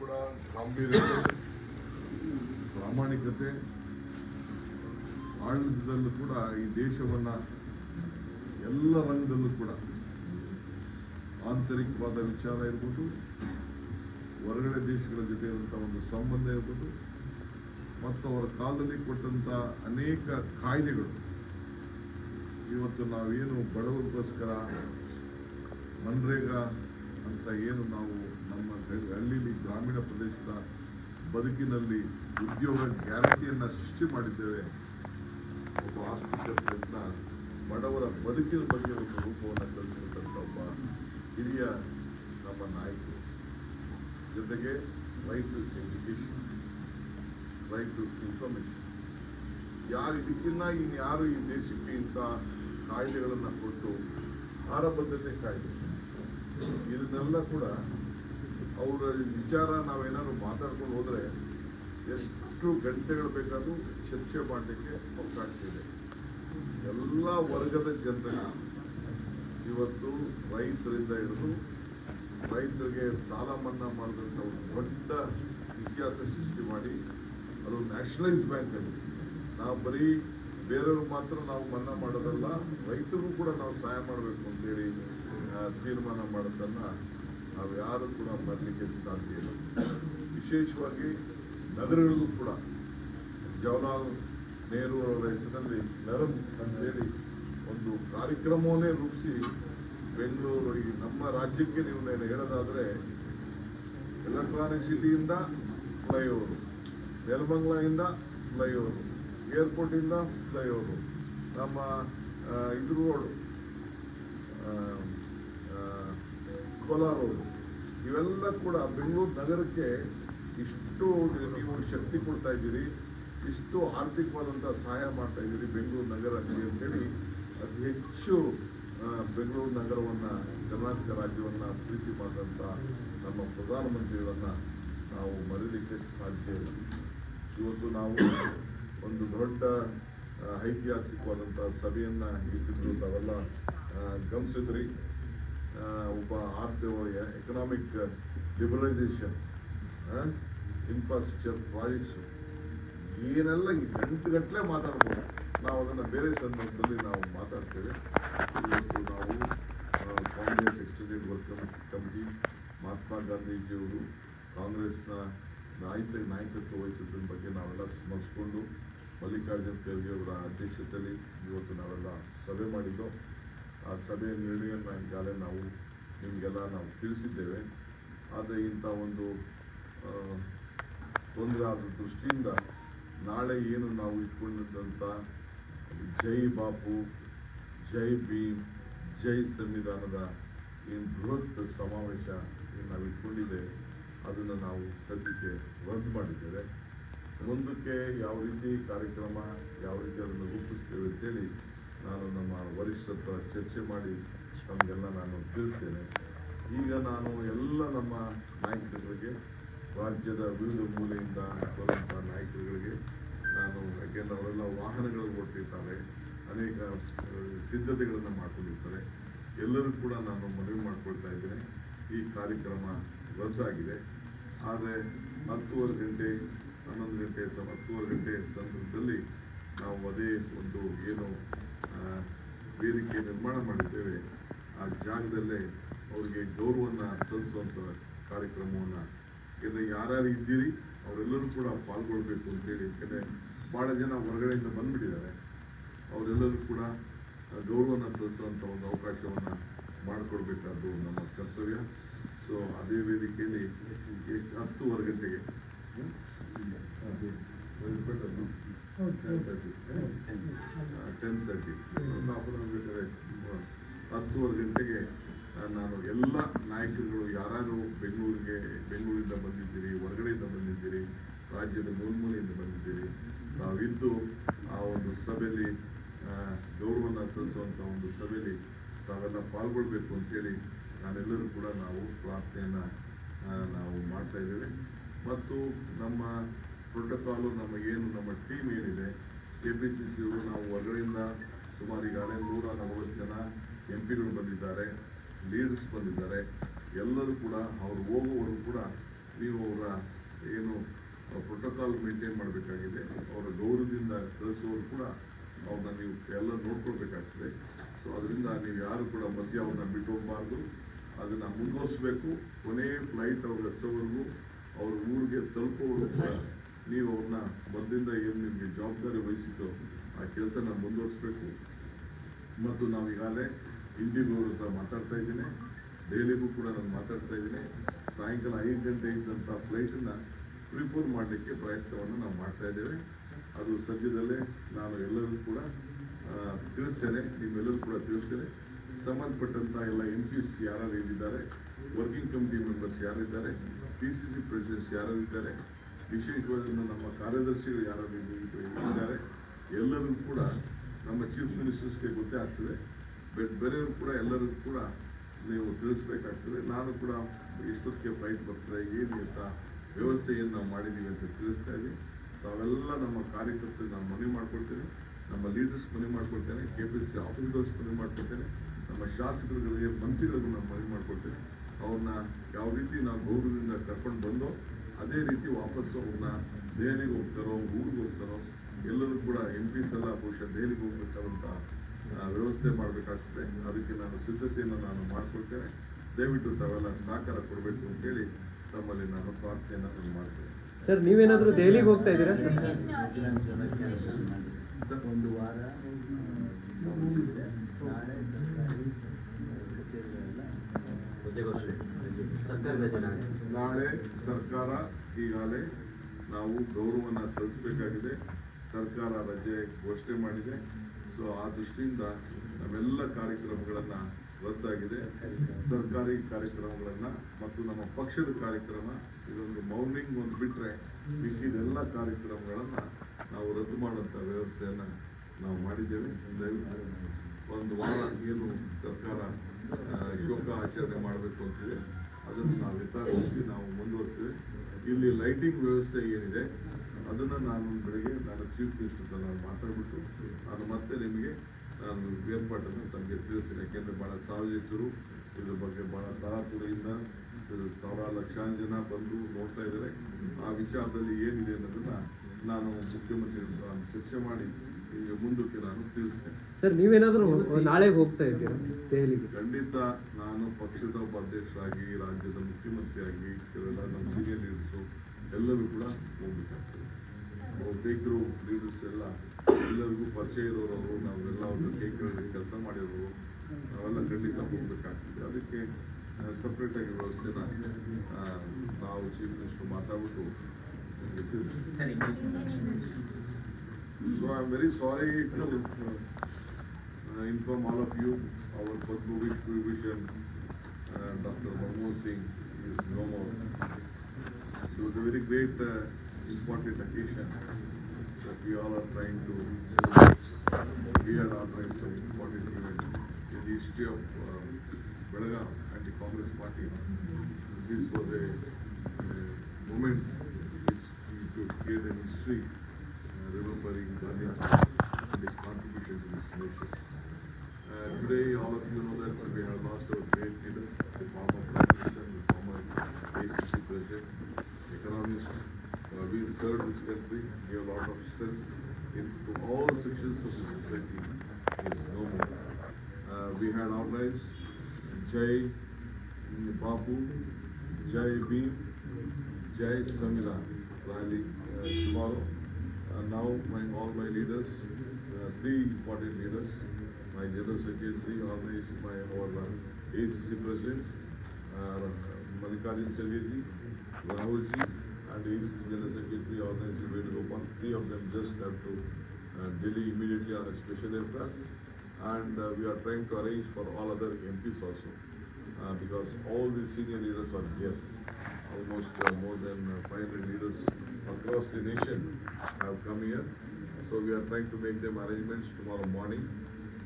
ಕೂಡ ಗಾಂಭೀರ್ಯತೆ ಪ್ರಾಮಾಣಿಕತೆ ಆಡಳಿತದಲ್ಲೂ ಕೂಡ ಈ ದೇಶವನ್ನ ಎಲ್ಲ ರಂಗದಲ್ಲೂ ಕೂಡ ಆಂತರಿಕವಾದ ವಿಚಾರ ಇರ್ಬೋದು, ಹೊರಗಡೆ ದೇಶಗಳ ಜೊತೆ ಇರುವಂಥ ಒಂದು ಸಂಬಂಧ ಇರ್ಬೋದು, ಮತ್ತು ಅವರ ಕಾಲದಲ್ಲಿ ಕೊಟ್ಟಂತ ಅನೇಕ ಕಾಯ್ದೆಗಳು. ಇವತ್ತು ನಾವೇನು ಬಡವರಿಗೋಸ್ಕರ ಮನ್ರೇಗಾ ಅಂತ ಏನು ನಾವು ಹಳ್ಳಿಲಿ ಗ್ರಾಮೀಣ ಪ್ರದೇಶದ ಬದುಕಿನಲ್ಲಿ ಉದ್ಯೋಗ ಗ್ಯಾರಂಟಿಯನ್ನು ಸೃಷ್ಟಿ ಮಾಡಿದ್ದೇವೆ. ಒಬ್ಬ ಆರ್ಥಿಕ ಪ್ರಯತ್ನ, ಬಡವರ ಬದುಕಿನ ಬಗ್ಗೆ ಒಂದು ರೂಪವನ್ನು ಕಲಿಸಿರ್ತಕ್ಕಂಥ ಒಬ್ಬ ಹಿರಿಯ ನಮ್ಮ ನಾಯಕರು. ಜೊತೆಗೆ right to education right to information ಯಾರು ಇದಕ್ಕಿನ್ನ ಇನ್ಯಾರು ಈ ದೇಶಕ್ಕೆ ಇಂಥ ಕಾಯಿಲೆಗಳನ್ನು ಕೊಟ್ಟು ಆಹಾರಬದ್ಧತೆ ಕಾಯಿಲೆ ಇದನ್ನೆಲ್ಲ ಕೂಡ ಅವರ ವಿಚಾರ ನಾವೇನಾದ್ರು ಮಾತಾಡ್ಕೊಂಡು ಹೋದರೆ ಎಷ್ಟು ಗಂಟೆಗಳು ಬೇಕಾದರೂ ಚರ್ಚೆ ಮಾಡಲಿಕ್ಕೆ ಅವಕಾಶ ಇದೆ. ಎಲ್ಲ ವರ್ಗದ ಜನರ ಇವತ್ತು ರೈತರಿಂದ ಹಿಡಿದು ರೈತರಿಗೆ ಸಾಲ ಮನ್ನಾ ಮಾಡಿದಂಥ ಒಂದು ದೊಡ್ಡ ಇತಿಹಾಸ ಸೃಷ್ಟಿ ಮಾಡಿ ಅದು ನ್ಯಾಷನಲೈಸ್ ಬ್ಯಾಂಕ್ ಅಲ್ಲಿ ನಾವು ಬರೀ ಬೇರೆಯವರು ಮಾತ್ರ ನಾವು ಮನ್ನಾ ಮಾಡೋದಲ್ಲ, ರೈತರಿಗೂ ಕೂಡ ನಾವು ಸಹಾಯ ಮಾಡಬೇಕು ಅಂತೇಳಿ ತೀರ್ಮಾನ ಮಾಡೋದನ್ನ ನಾವು ಯಾರು ಕೂಡ ಬರಲಿಕ್ಕೆ ಸಾಧ್ಯ ಇಲ್ಲ. ವಿಶೇಷವಾಗಿ ನಗರಗಳಿಗೂ ಕೂಡ ಜವಾಹರ್ಲಾಲ್ ನೆಹರು ಅವರ ಹೆಸರಿನಲ್ಲಿ ನರಮ್ ಅಂತೇಳಿ ಒಂದು ಕಾರ್ಯಕ್ರಮವನ್ನೇ ರೂಪಿಸಿ ಬೆಂಗಳೂರು ಈ ನಮ್ಮ ರಾಜ್ಯಕ್ಕೆ ನೀವು ನಾನು ಹೇಳೋದಾದರೆ ಎಲೆಕ್ಟ್ರಾನಿಕ್ ಸಿಟಿಯಿಂದ ಫ್ಲೈಓವರು ನೆಲಮಂಗ್ಲಿಂದ ಫ್ಲೈಓವರು, ಏರ್ಪೋರ್ಟಿಂದ ಫ್ಲೈಓವರು, ನಮ್ಮ ಇದು ರೋಡು ಕೋಲಾರ ಇವೆಲ್ಲ ಕೂಡ ಬೆಂಗಳೂರು ನಗರಕ್ಕೆ ಇಷ್ಟು ನೀವು ಶಕ್ತಿ ಕೊಡ್ತಾ ಇದ್ದೀರಿ, ಇಷ್ಟು ಆರ್ಥಿಕವಾದಂಥ ಸಹಾಯ ಮಾಡ್ತಾ ಇದ್ದೀರಿ ಬೆಂಗಳೂರು ನಗರಕ್ಕೆ ಅಂತೇಳಿ ಅತಿ ಹೆಚ್ಚು ಬೆಂಗಳೂರು ನಗರವನ್ನು, ಕರ್ನಾಟಕ ರಾಜ್ಯವನ್ನು ಪ್ರೀತಿ ಮಾಡಿದಂಥ ನಮ್ಮ ಪ್ರಧಾನಮಂತ್ರಿಗಳನ್ನು ನಾವು ಮರೀಲಿಕ್ಕೆ ಸಾಧ್ಯ ಇಲ್ಲ. ಇವತ್ತು ನಾವು ಒಂದು ದೊಡ್ಡ ಐತಿಹಾಸಿಕವಾದಂಥ ಸಭೆಯನ್ನು ಇಟ್ಟಿದ್ದು ತಾವೆಲ್ಲ ಗಮನಿಸಿದ್ರಿ. ಒಬ್ಬ ಆರ್ಥಿಕ ಎಕನಾಮಿಕ್ ಲಿಬರಲೈಸೇಷನ್ ಇನ್ಫ್ರಾಸ್ಟ್ರಕ್ಚರ್ ಪ್ರಾಜೆಕ್ಟ್ಸು ಏನೆಲ್ಲ ಈ ಗಂಟು ಗಟ್ಟಲೆ ಮಾತಾಡ್ಬೋದು, ನಾವು ಅದನ್ನು ಬೇರೆ ಸಂದರ್ಭದಲ್ಲಿ ನಾವು ಮಾತಾಡ್ತೇವೆ. ಇವತ್ತು ನಾವು Congress extended work committee Mahatma ಗಾಂಧೀಜಿಯವರು ಕಾಂಗ್ರೆಸ್ನ ನಾಯಕ, ನಾಯಕತ್ವ ವಹಿಸಿದ್ರ ಬಗ್ಗೆ ನಾವೆಲ್ಲ ಸ್ಮರಿಸ್ಕೊಂಡು ಮಲ್ಲಿಕಾರ್ಜುನ ಖರ್ಗೆ ಅವರ ಅಧ್ಯಕ್ಷತೆಯಲ್ಲಿ ಇವತ್ತು ನಾವೆಲ್ಲ ಸಭೆ ಮಾಡಿದ್ದು. ಆ ಸಭೆಯ ನಿರ್ಣಯವನ್ನು ಈಗಾಗಲೇ ನಾವು ನಿಮಗೆಲ್ಲ ನಾವು ತಿಳಿಸಿದ್ದೇವೆ. ಆದರೆ ಇಂಥ ಒಂದು ತೊಂದರೆ ಆದ ದೃಷ್ಟಿಯಿಂದ ನಾಳೆ ಏನು ನಾವು ಇಟ್ಕೊಂಡಿದ್ದಂಥ ಜೈ ಬಾಪು, ಜೈ ಭೀಮ್, ಜೈ ಸಂವಿಧಾನದ ಏನು ಬೃಹತ್ ಸಮಾವೇಶ ಏನು ನಾವು ಇಟ್ಕೊಂಡಿದ್ದೇವೆ ಅದನ್ನು ನಾವು ಸದ್ಯಕ್ಕೆ ರದ್ದು ಮಾಡಿದ್ದೇವೆ. ಮುಂದಕ್ಕೆ ಯಾವ ರೀತಿ ಕಾರ್ಯಕ್ರಮ, ಯಾವ ರೀತಿ ಅದನ್ನು ರೂಪಿಸ್ತೇವೆ ಅಂತೇಳಿ ನಾನು ನಮ್ಮ ವರಿಷ್ಠರ ಹತ್ರ ಚರ್ಚೆ ಮಾಡಿ ತಮಗೆಲ್ಲ ನಾನು ತಿಳಿಸ್ತೇನೆ. ಈಗ ನಾನು ಎಲ್ಲ ನಮ್ಮ ನಾಯಕರುಗಳಿಗೆ, ರಾಜ್ಯದ ವಿವಿಧ ಮೂಲೆಯಿಂದ ಬರುವಂಥ ನಾಯಕರುಗಳಿಗೆ ನಾನು ಯಾಕೆಂದ್ರೆ ಅವರೆಲ್ಲ ವಾಹನಗಳು ಕೊಟ್ಟಿರ್ತಾರೆ ಅನೇಕ ಸಿದ್ಧತೆಗಳನ್ನು ಮಾಡ್ಕೊಂಡಿರ್ತಾರೆ. ಎಲ್ಲರೂ ಕೂಡ ನಾನು ಮನವಿ ಮಾಡ್ಕೊಳ್ತಾ ಇದ್ದೇನೆ. ಈ ಕಾರ್ಯಕ್ರಮ ರದ್ದಾಗಿದೆ. ಆದರೆ ಹತ್ತುವರೆ ಗಂಟೆ, ಹನ್ನೊಂದು ಗಂಟೆ ಸ ಹತ್ತುವರೆ ಗಂಟೆ ಸಂದರ್ಭದಲ್ಲಿ ನಾವು ಅದೇ ಒಂದು ಏನು ವೇದಿಕೆ ನಿರ್ಮಾಣ ಮಾಡಿದ್ದೇವೆ. ಆ ಜಾಗದಲ್ಲೇ ಅವರಿಗೆ ಗೌರವವನ್ನು ಸಲ್ಲಿಸುವಂಥ ಕಾರ್ಯಕ್ರಮವನ್ನು. ಯಾಕೆಂದರೆ ಯಾರ್ಯಾರು ಇದ್ದೀರಿ, ಅವರೆಲ್ಲರೂ ಕೂಡ ಪಾಲ್ಗೊಳ್ಬೇಕು ಅಂತೇಳಿ. ಯಾಕೆಂದರೆ ಭಾಳ ಜನ ಹೊರಗಡೆಯಿಂದ ಬಂದುಬಿಟ್ಟಿದ್ದಾರೆ. ಅವರೆಲ್ಲರೂ ಕೂಡ ಗೌರವವನ್ನು ಸಲ್ಲಿಸುವಂಥ ಒಂದು ಅವಕಾಶವನ್ನು ಮಾಡಿಕೊಡ್ಬೇಕಾದ್ದು ನಮ್ಮ ಕರ್ತವ್ಯ. ಸೊ ಅದೇ ವೇದಿಕೆಯಲ್ಲಿ ಎಷ್ಟು ಹತ್ತುವರೆ ಗಂಟೆಗೆ? ಟೆನ್ ತರ್ಟಿ ಬೇಕಾದ್ರೆ ಹತ್ತುವರೆ ಗಂಟೆಗೆ ನಾನು ಎಲ್ಲ ನಾಯಕರುಗಳು ಯಾರು ಬೆಂಗಳೂರಿಗೆ ಬೆಂಗಳೂರಿಂದ ಬಂದಿದ್ದೀರಿ ಹೊರಗಡೆಯಿಂದ ಬಂದಿದ್ದೀರಿ ರಾಜ್ಯದ ಮೂಲೆಯಿಂದ ಬಂದಿದ್ದೀರಿ ತಾವಿದ್ದು ಆ ಒಂದು ಸಭೆಯಲ್ಲಿ ಗೌರವನ ಸಲ್ಲಿಸುವಂಥ ಒಂದು ಸಭೆಯಲ್ಲಿ ತಾವೆಲ್ಲ ಪಾಲ್ಗೊಳ್ಬೇಕು ಅಂತೇಳಿ ನಾನೆಲ್ಲರೂ ಕೂಡ ನಾವು ಪ್ರಾರ್ಥನೆಯನ್ನು ನಾವು ಮಾಡ್ತಾ ಇದ್ದೇವೆ. ಮತ್ತು ನಮ್ಮ ಪ್ರೋಟೋಕಾಲು ನಮ್ಮ ಏನು ನಮ್ಮ ಟೀಮ್ ಏನಿದೆ ಕೆ ಪಿ ಸಿ ಸಿಯವರು ನಾವು ಹೊರಗಡೆಯಿಂದ ಸುಮಾರು ಈಗಾಗಲೇ ನೂರ ನಲವತ್ತು ಜನ ಎಂ ಪಿಗಳು ಬಂದಿದ್ದಾರೆ ಲೀಡರ್ಸ್ ಬಂದಿದ್ದಾರೆ, ಎಲ್ಲರೂ ಕೂಡ ಅವ್ರು ಹೋಗುವವರು ಕೂಡ ನೀವು ಅವರ ಏನು ಪ್ರೋಟೋಕಾಲ್ ಮೇಂಟೈನ್ ಮಾಡಬೇಕಾಗಿದೆ, ಅವರ ಗೌರವದಿಂದ ಕಳಿಸುವವರು ಕೂಡ ಅವ್ರನ್ನ ನೀವು ಎಲ್ಲ ನೋಡ್ಕೊಳ್ಬೇಕಾಗ್ತದೆ. ಸೊ ಅದರಿಂದ ನೀವು ಯಾರು ಕೂಡ ಮಧ್ಯ ಅವ್ರನ್ನ ಬಿಟ್ಟು ಹೋಗಬಾರ್ದು ಅದನ್ನು ಮುಂದುವರಿಸ್ಬೇಕು. ಕೊನೆ ಫ್ಲೈಟ್ ಅವ್ರ ಹಚ್ಚೋವರೆಗೂ ಅವ್ರ ಊರಿಗೆ ತಲುಪೋವರೆಗೂ ಕೂಡ ನೀವು ಅವ್ರನ್ನ ಬಂದಿಂದ ಏನು ನಿಮಗೆ ಜವಾಬ್ದಾರಿ ವಹಿಸಿತ್ತು ಆ ಕೆಲಸನ ಮುಂದುವರಿಸ್ಬೇಕು. ಮತ್ತು ನಾವು ಈಗಾಗಲೇ ಇಂಡಿಗೋ ಹತ್ರ ಮಾತಾಡ್ತಾ ಇದ್ದೀನಿ. ಡೈಲಿಗೂ ಕೂಡ ನಾನು ಮಾತಾಡ್ತಾ ಇದ್ದೀನಿ. ಸಾಯಂಕಾಲ ಐದು ಗಂಟೆ ಇದ್ದಂಥ ಫ್ಲೈಟನ್ನು ಪ್ರಿಪೇರ್ ಮಾಡಲಿಕ್ಕೆ ಪ್ರಯತ್ನವನ್ನು ನಾವು ಮಾಡ್ತಾ ಇದ್ದೇವೆ. ಅದು ಸದ್ಯದಲ್ಲೇ ನಾನು ಎಲ್ಲರಿಗೂ ಕೂಡ ತಿಳಿಸ್ತೇನೆ ನಿಮ್ಮೆಲ್ಲರೂ ಕೂಡ ತಿಳಿಸ್ತೇನೆ. ಸಂಬಂಧಪಟ್ಟಂಥ ಎಲ್ಲ ಎಂ ಪಿಸ್ ಯಾರು ಇಲ್ಲಿದ್ದಾರೆ ವರ್ಕಿಂಗ್ ಕಮಿಟಿ ಮೆಂಬರ್ಸ್ ಯಾರಿದ್ದಾರೆ ಪಿ ಸಿ ಸಿ ಪ್ರೆಸಿಡೆಂಟ್ಸ್ ಯಾರಿದ್ದಾರೆ ವಿಶೇಷವಾದ ನಮ್ಮ ಕಾರ್ಯದರ್ಶಿಗಳು ಯಾರು ಇದ್ದಾರೆ ಎಲ್ಲರಿಗೂ ಕೂಡ ನಮ್ಮ ಚೀಫ್ ಮಿನಿಸ್ಟರ್ಸ್ಗೆ ಗೊತ್ತೇ ಆಗ್ತದೆ. ಬೇರೆಯವರು ಕೂಡ ಎಲ್ಲರಿಗೂ ಕೂಡ ನೀವು ತಿಳಿಸ್ಬೇಕಾಗ್ತದೆ. ನಾನು ಕೂಡ ಎಷ್ಟೊತ್ತಿಗೆ ಫ್ಲೈಟ್ ಬರ್ತದೆ ಏನು ಅಂತ ವ್ಯವಸ್ಥೆಯನ್ನು ನಾವು ಮಾಡಿದ್ದೀವಿ ಅಂತ ತಿಳಿಸ್ತಾ ಇದ್ದೀನಿ. ತಾವೆಲ್ಲ ನಮ್ಮ ಕಾರ್ಯಕರ್ತರಿಗೆ ನಾನು ಮನವಿ ಮಾಡ್ಕೊಳ್ತೇನೆ. ನಮ್ಮ ಲೀಡರ್ಸ್ ಮನವಿ ಮಾಡ್ಕೊಳ್ತೇನೆ. ಕೆ ಪಿ ಸಿ ಆಫೀಸರ್ಸ್ ಮನವಿ ಮಾಡ್ಕೊಳ್ತೇನೆ. ನಮ್ಮ ಶಾಸಕರುಗಳಿಗೆ, ಮಂತ್ರಿಗಳಿಗೂ ನಾನು ಮನವಿ ಮಾಡ್ಕೊಳ್ತೇನೆ. ಅವ್ರನ್ನ ಯಾವ ರೀತಿ ನಾವು ಗೌರವದಿಂದ ಕರ್ಕೊಂಡು ಬಂದೋ ಅದೇ ರೀತಿ ವಾಪಸ್ಸು ಅವ್ರನ್ನ ದೆಹಲಿಗೆ ಹೋಗ್ತಾರೋ ಊರಿಗೆ ಹೋಗ್ತಾರೋ ಎಲ್ಲರೂ ಕೂಡ ಎಂ ಪಿಸ್ ಎಲ್ಲ ಬಹುಶಃ ದೆಹಲಿಗೆ ಹೋಗ್ಬೇಕಾದಂಥ ಆ, ವ್ಯವಸ್ಥೆ ಮಾಡಬೇಕಾಗ್ತದೆ. ಅದಕ್ಕೆ ನಾನು ಸಿದ್ಧತೆಯನ್ನು ನಾನು ಮಾಡ್ಕೊಳ್ತೇನೆ. ದಯವಿಟ್ಟು ತಾವೆಲ್ಲ ಸಹಕಾರ ಕೊಡಬೇಕು ಅಂತೇಳಿ ತಮ್ಮಲ್ಲಿ ನಾನು ಪ್ರಾರ್ಥನೆಯನ್ನು ನಾನು ಮಾಡ್ತೇನೆ. ಸರ್ ನೀವೇನಾದರೂ ದೆಹಲಿಗೆ ಹೋಗ್ತಾ ಇದ್ದೀರಾ? ಸರ್ ಸರ್ ಒಂದು ವಾರ ಸರ್ಕಾರದ ಜನ ನಾಳೆ ಸರ್ಕಾರಿ ನಾಳೆ ಸರ್ಕಾರ ಈಗಾಗಲೇ ನಾವು ಗೌರವನ ಸಲ್ಲಿಸಬೇಕಾಗಿದೆ. ಸರ್ಕಾರ ರಜೆ ಘೋಷಣೆ ಮಾಡಿದೆ. ಸೊ ಆ ದೃಷ್ಟಿಯಿಂದ ನಾವೆಲ್ಲ ಕಾರ್ಯಕ್ರಮಗಳನ್ನು ರದ್ದಾಗಿದೆ. ಸರ್ಕಾರಿ ಕಾರ್ಯಕ್ರಮಗಳನ್ನು ಮತ್ತು ನಮ್ಮ ಪಕ್ಷದ ಕಾರ್ಯಕ್ರಮ, ಇದೊಂದು ಮೌನಿಂಗ್ ಒಂದು ಬಿಟ್ಟರೆ ಮಿಕ್ಕಿದೆಲ್ಲ ಕಾರ್ಯಕ್ರಮಗಳನ್ನು ನಾವು ರದ್ದು ಮಾಡುವಂಥ ವ್ಯವಸ್ಥೆಯನ್ನು ನಾವು ಮಾಡಿದ್ದೇವೆ. ದಯವಿಟ್ಟು ಒಂದು ವಾರ ಏನು ಸರ್ಕಾರ ಶೋಕ ಆಚರಣೆ ಮಾಡಬೇಕು ಅಂತಿದೆ. ಅದನ್ನು ನಾವು ಯಥಾಸ್ಥಿತಿ ನಾವು ಮುಂದುವರಿಸ್ತೇವೆ ಇಲ್ಲಿ ಲೈಟಿಂಗ್ ವ್ಯವಸ್ಥೆ ಏನಿದೆ, ಅದನ್ನು ನಾನು ಬೆಳಗ್ಗೆ ನಾನು ಚೀಫ್ ಮಿನಿಸ್ಟರ್ ಹತ್ರ ನಾನು ಮಾತಾಡ್ಬಿಟ್ಟು ನಾನು ಮತ್ತೆ ನಿಮಗೆ ನಾನು ಏರ್ಪಾಟನ್ನು ತಮಗೆ ತಿಳಿಸ್ತೀನಿ. ಯಾಕೆಂದರೆ ಭಾಳ ಸಾರ್ವಜನಿಕರು ಇದ್ರ ಬಗ್ಗೆ ಭಾಳ ತರಾತುರಿಯಿಂದ ಸಾವಿರಾರು ಲಕ್ಷಾಂತರ ಜನ ಬಂದು ನೋಡ್ತಾ ಇದ್ದಾರೆ. ಆ ವಿಚಾರದಲ್ಲಿ ಏನಿದೆ ಅನ್ನೋದನ್ನು ನಾನು ಮುಖ್ಯಮಂತ್ರಿ ಚರ್ಚೆ ಮಾಡಿ ನಿಮಗೆ ಮುಂದಕ್ಕೆ ನಾನು ತಿಳಿಸ್ತೇನೆ. ಸರ್ ನೀವೇನಾದರೂ ನಾಳೆ ಹೋಗ್ತಾ ಇದ್ದೀರಾ? ದೆಹಲಿಗೆ? ಖಂಡಿತ ನಾನು ಪಕ್ಷದ ಉಪಾಧ್ಯಕ್ಷ ಅಧ್ಯಕ್ಷರಾಗಿ ರಾಜ್ಯದ ಮುಖ್ಯಮಂತ್ರಿಯಾಗಿ ಕೆಲವೆಲ್ಲ ನಮ್ಮ ಸೀನಿಯರ್ ಲೀಡರ್ಸು ಎಲ್ಲರೂ ಕೂಡ ಹೋಗ್ಬೇಕಾಗ್ತದೆ. ಬಹುತೇಕರು ಲೀಡರ್ಸ್ ಎಲ್ಲ ಎಲ್ಲರಿಗೂ ಪರಿಚಯ ಇರೋರು ನಾವೆಲ್ಲ ಅವ್ರ ಜೊತೆ ಕೆಲಸ ಮಾಡಿರೋರು ನಾವೆಲ್ಲ ಖಂಡಿತ ಹೋಗ್ಬೇಕಾಗ್ತದೆ. ಅದಕ್ಕೆ ಸಪ್ರೇಟಾಗಿ ವ್ಯವಸ್ಥೆನ ಆ, ನಾವು ಚೀಫ್ ಮಿನಿಸ್ಟರ್ ಮಾತಾಡ್ಬಿಟ್ಟು ನಿಮ್ಗೆ ತಿಳಿಸ್ತೀವಿ. So I'm very sorry to uh, inform all of you, our Padma Vision, uh, Dr. Manmohan Singh is no more. It was a very great, uh, important occasion that we all are trying to celebrate. We had organized an important event in the history of uh, Belagav and the Congress Party. This was a, a moment which we could create a history Gandhiji and his contribution to this nation. Uh, today, all of you know that we have lost our great leader, the former Prime Minister, the former ACC President, economist. Uh, we served this country, gave a lot of strength into all sections of the society. Is no more. Uh, we had organized Jai Babu, Jai Bhim, Jai Samvidan rally uh, tomorrow. Uh, now, my, all my leaders, uh, three important leaders, my general secretary, organized by our uh, ACC president, uh, Mallikarjun Kharge Rahul ji, and ACC general secretary, organized Venugopal. Three of them just have to uh, Delhi immediately on a special aircraft. And uh, we are trying to arrange for all other MPs also, uh, because all the senior leaders are here almost uh, more than uh, 500 leaders across the nation have come here. So we are trying to make them arrangements tomorrow morning.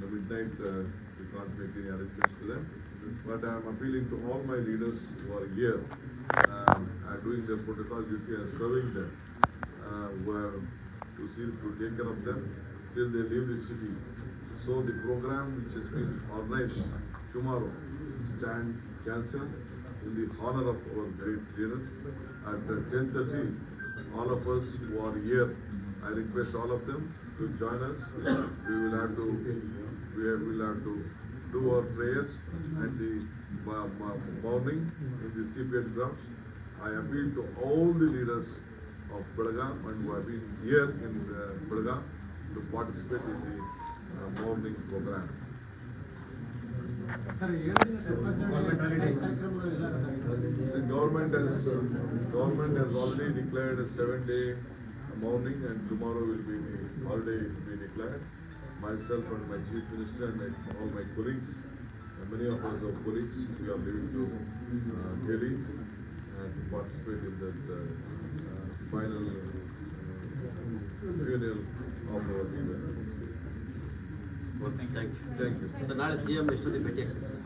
The midnight, uh, we can't make any arrangements to them. But I am appealing to all my leaders who are here, um, are doing their protocol duty and serving them, uh, who have to see, to take care of them till they leave the city. So the program which has been organized tomorrow stand cancelled in the honor of our great leader. At ten thirty, all of us who are here, I request all of them to join us. We will have to, we will have to do our prayers at the mo- mo- morning in the CPN grounds. I appeal to all the leaders of Belgaum and who have been here in uh, to participate in the uh, morning program. The government has, uh, government has already declared a seven day morning and tomorrow will be the holiday will be declared. Myself and my chief minister and my- all my colleagues, and many of us are colleagues, we are leaving to uh, Delhi and to participate in that uh, uh, final uh, funeral of our leader. Okay thank you ನಾಳೆ C M ಎಷ್ಟೊತ್ತಿಗೆ ಭೇಟಿ ಆಗ್ತೀವಿ sir?